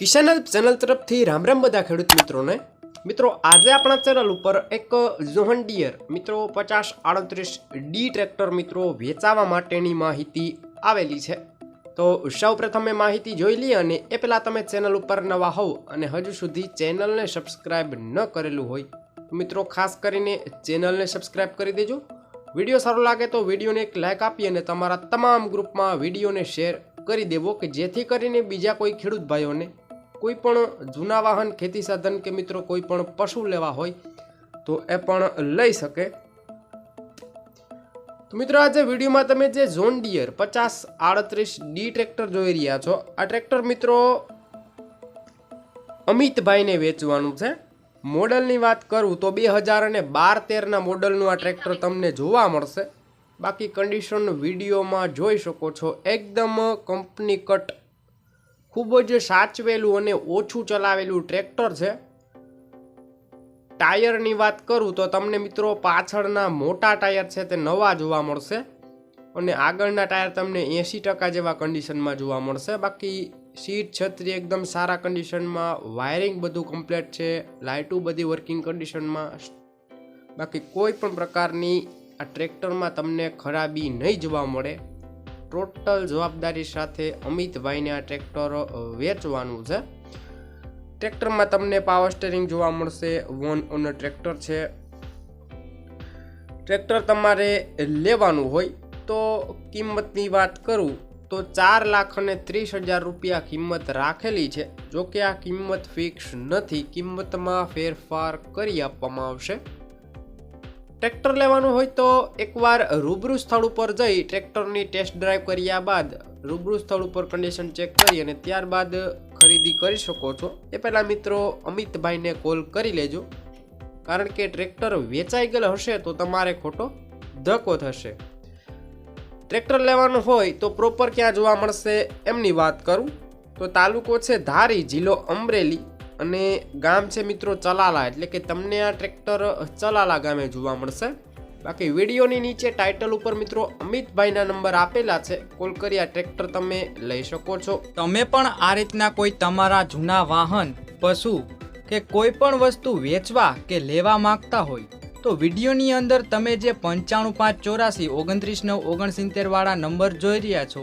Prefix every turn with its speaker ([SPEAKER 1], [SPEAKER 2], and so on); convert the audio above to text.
[SPEAKER 1] કિસાન help channel તરફથી રામ રામ બધા ખેડૂત મિત્રોને. મિત્રો, આજે આપણા ચેનલ ઉપર એક જોહન ડિયર, મિત્રો, પચાસ આડત્રીસ ડી ટ્રેક્ટર મિત્રો વેચાવા માટેની માહિતી આવેલી છે. તો સૌ પ્રથમ એ માહિતી જોઈ લઈએ અને એ પહેલાં તમે ચેનલ ઉપર નવા હોવ અને હજુ સુધી ચેનલને સબસ્ક્રાઈબ ન કરેલું હોય, તો મિત્રો, ખાસ કરીને ચેનલને સબસ્ક્રાઈબ કરી દેજો. વીડિયો સારો લાગે તો વિડીયોને એક લાઇક આપી અને તમારા તમામ ગ્રુપમાં વિડીયોને શેર કરી દેવો કે જેથી કરીને બીજા કોઈ ખેડૂત ભાઈઓને કોઈ પણ જૂના વાહન, ખેતી સાધન કે મિત્રો કોઈ પણ પશુ લેવા હોય, તો એ પણ લઈ શકે. તો મિત્રો આજે વિડીયોમાં તમે જે ઝોન ડિયર પચાસ આડત્રીસ ડી ટ્રેક્ટર જોઈ રહ્યા છો, આ ટ્રેક્ટર મિત્રો અમિતભાઈને વેચવાનું છે. મોડલની વાત કરું તો બે હજાર અને બાર તેરના મોડલનું આ ટ્રેક્ટર તમને જોવા મળશે. બાકી કન્ડિશન વિડીયોમાં જોઈ શકો છો. એકદમ કંપની કટ ખૂબ જ સાચવેલું અને ઓછું ચલાવેલું ટ્રેક્ટર છે. ટાયરની વાત કરું તો તમને મિત્રો પાછળના મોટા ટાયર છે તે નવા જોવા મળશે અને આગળના ટાયર તમને એંસી ટકા જેવા કન્ડિશનમાં જોવા મળશે. બાકી સીટ, છત્રી એકદમ સારા કન્ડિશનમાં વાયરિંગ બધું કમ્પ્લીટ છે, લાઇટું બધી વર્કિંગ કન્ડિશનમાં બાકી કોઈ પણ પ્રકારની આ ટ્રેક્ટરમાં તમને ખરાબી નહીં જોવા મળે. ટોટલ જવાબદારી સાથે અમિતભાઈને આ ટ્રેક્ટર વેચવાનું છે. ટ્રેક્ટરમાં તમને પાવર સ્ટેરિંગ જોવા મળશે. વન ઓનર ટ્રેક્ટર છે. ટ્રેક્ટર તમારે લેવાનું હોય તો કિંમતની વાત કરું તો ચાર લાખ અને ત્રીસ હજાર રૂપિયા કિંમત રાખેલી છે. જો કે આ કિંમત ફિક્સ નથી. કિંમતમાં ફેરફાર કરી આપવામાં આવશે. ટ્રેક્ટર લેવાનું હોય તો એકવાર રૂબરૂ સ્થળ ઉપર જઈ ટ્રેક્ટરની ટેસ્ટ ડ્રાઈવ કર્યા બાદ રૂબરૂ સ્થળ ઉપર કન્ડિશન ચેક કરી અને ત્યારબાદ ખરીદી કરી શકો છો. એ પહેલાં મિત્રો અમિતભાઈને કોલ કરી લેજો. કારણ કે ટ્રેક્ટર વેચાઈ ગયેલ હશે તો તમારે ખોટો ધક્કો થશે. ટ્રેક્ટર લેવાનું હોય તો પ્રોપર ક્યાં જોવા મળશે એમની વાત કરું. તો તાલુકો છે ધારી, જિલ્લો અમરેલી. અને ગામ છે મિત્રો ચલાલા, એટલે કે તમને આ ટ્રેક્ટર ચલાલા ગામે જોવા મળશે. બાકી વિડીયોની નીચે ટાઇટલ ઉપર મિત્રો અમિતભાઈના નંબર આપેલા છે. કોલ કરી આ ટ્રેક્ટર તમે લઈ શકો છો.
[SPEAKER 2] તમે પણ આ રીતના કોઈ તમારા જૂના વાહન, પશુ કે કોઈ પણ વસ્તુ વેચવા કે લેવા માંગતા હોય, તો વિડીયોની અંદર તમે જે પંચાણું પાંચ ચોરાસી, ઓગણત્રીસ નવ, ઓગણસિત્તેર વાળા નંબર જોઈ રહ્યા છો